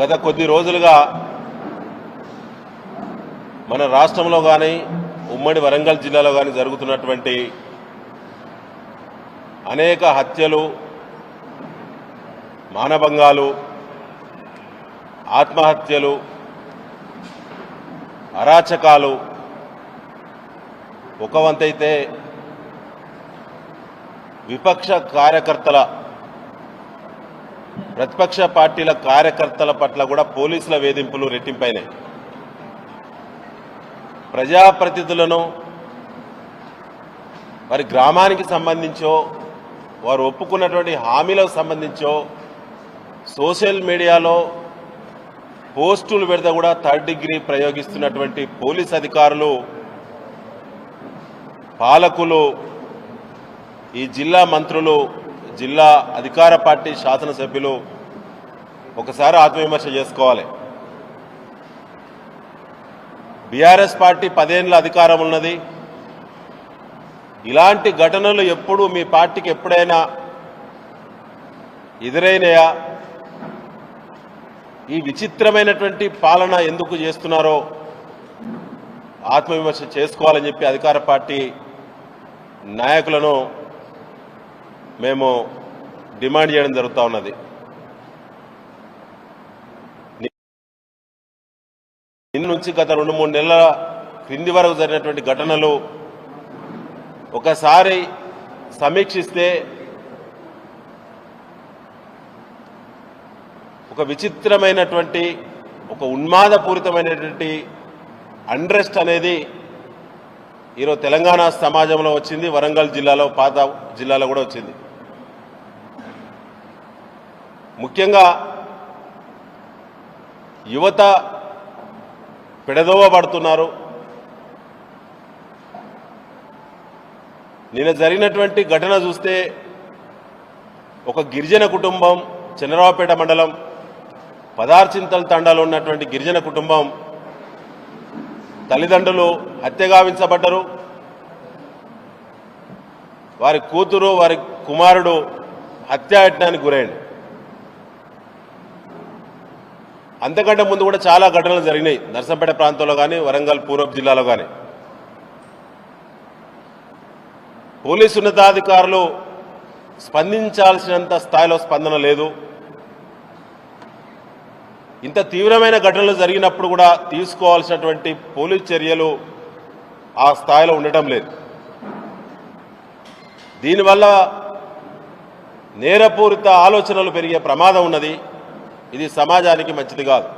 గత కొద్ది రోజులుగా మన రాష్ట్రంలో కానీ ఉమ్మడి వరంగల్ జిల్లాలో కానీ జరుగుతున్నటువంటి అనేక హత్యలు మానభంగాలు ఆత్మహత్యలు అరాచకాలు ఒక వంతైతే విపక్ష కార్యకర్తల ప్రతిపక్ష పార్టీల కార్యకర్తల పట్ల కూడా పోలీసుల వేధింపులు రెట్టింపైనాయి. ప్రజాప్రతినిధులను వారి గ్రామానికి సంబంధించో వారు ఒప్పుకున్నటువంటి హామీలకు సంబంధించో సోషల్ మీడియాలో పోస్టులు పెడితే కూడా థర్డ్ డిగ్రీ ప్రయోగిస్తున్నటువంటి పోలీస్ అధికారులు పాలకులు ఈ జిల్లా మంత్రులు జిల్లా అధికార పార్టీ శాసనసభ్యులు ఒకసారి ఆత్మవిమర్శ చేసుకోవాలి. బీఆర్ఎస్ పార్టీ పదేళ్ళ అధికారం ఉన్నది. ఇలాంటి ఘటనలు ఎప్పుడు మీ పార్టీకి ఎప్పుడైనా ఎదురైనయా? ఈ విచిత్రమైనటువంటి పాలన ఎందుకు చేస్తున్నారో ఆత్మవిమర్శ చేసుకోవాలని చెప్పి అధికార పార్టీ నాయకులను మేము డిమాండ్ చేయడం జరుగుతూ ఉన్నది. నిన్న నుంచి గత రెండు మూడు నెలల క్రింది వరకు జరిగినటువంటి ఘటనలు ఒకసారి సమీక్షిస్తే ఒక విచిత్రమైనటువంటి ఒక ఉన్మాదపూరితమైనటువంటి అండ్రెస్ట్ అనేది ఈరోజు తెలంగాణ సమాజంలో వచ్చింది వరంగల్ జిల్లాలో పాత జిల్లాలో కూడా వచ్చింది. ముఖ్యంగా యువత పెడదోవబడుతున్నారు. నిన్న జరిగినటువంటి ఘటన చూస్తే ఒక గిరిజన కుటుంబం చంద్రరావుపేట మండలం పదార్చింతల తండాలో ఉన్నటువంటి గిరిజన కుటుంబం తల్లిదండ్రులు హత్య గావించబడ్డరు. వారి కూతురు వారి కుమారుడు హత్యాయత్నానికి గురైండు. అంతకంటే ముందు కూడా చాలా ఘటనలు జరిగినాయి. నర్సంపేట ప్రాంతంలో కానీ వరంగల్ పూర్వపు జిల్లాలో కానీ పోలీసు ఉన్నతాధికారులు స్పందించాల్సినంత స్థాయిలో స్పందన లేదు. ఇంత తీవ్రమైన ఘటనలు జరిగినప్పుడు కూడా తీసుకోవాల్సినటువంటి పోలీస్ చర్యలు ఆ స్థాయిలో ఉండటం లేదు. దీనివల్ల నేరపూరిత ఆలోచనలు పెరిగే ప్రమాదం ఉన్నది. ఇది సమాజానికి మంచిది కాదు.